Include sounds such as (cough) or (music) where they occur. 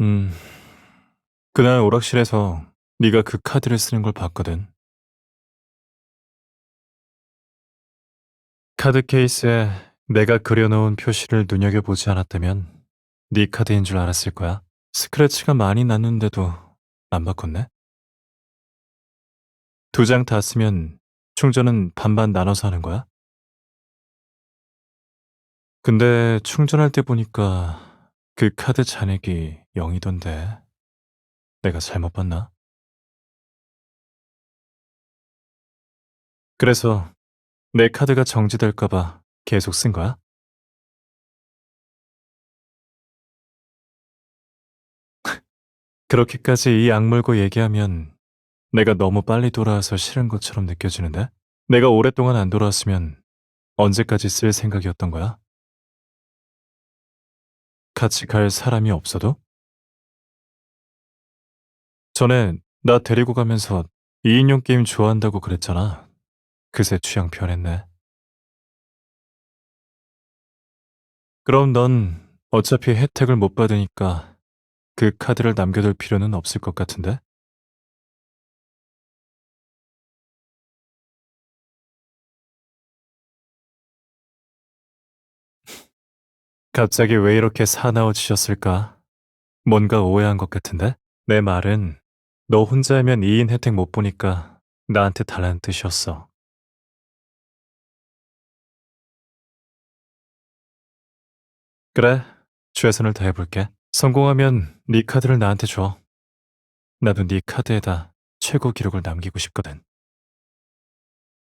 음, 그날 오락실에서 네가 그 카드를 쓰는 걸 봤거든. 카드 케이스에 내가 그려놓은 표시를 눈여겨보지 않았다면 네 카드인 줄 알았을 거야. 스크래치가 많이 났는데도 안 바꿨네? 두 장 다 쓰면 충전은 반반 나눠서 하는 거야? 근데 충전할 때 보니까 그 카드 잔액이 0이던데 내가 잘못 봤나? 그래서 내 카드가 정지될까봐 계속 쓴 거야? (laughs) 그렇게까지 이 악물고 얘기하면 내가 너무 빨리 돌아와서 싫은 것처럼 느껴지는데? 내가 오랫동안 안 돌아왔으면 언제까지 쓸 생각이었던 거야? 같이 갈 사람이 없어도? 전에 나 데리고 가면서 2인용 게임 좋아한다고 그랬잖아. 그새 취향 변했네. 그럼 넌 어차피 혜택을 못 받으니까 그 카드를 남겨둘 필요는 없을 것 같은데? 갑자기 왜 이렇게 사나워지셨을까? 뭔가 오해한 것 같은데? 내 말은 너 혼자면 2인 혜택 못 보니까 나한테 달라는 뜻이었어. 그래, 최선을 다해볼게. 성공하면 네 카드를 나한테 줘. 나도 네 카드에다 최고 기록을 남기고 싶거든.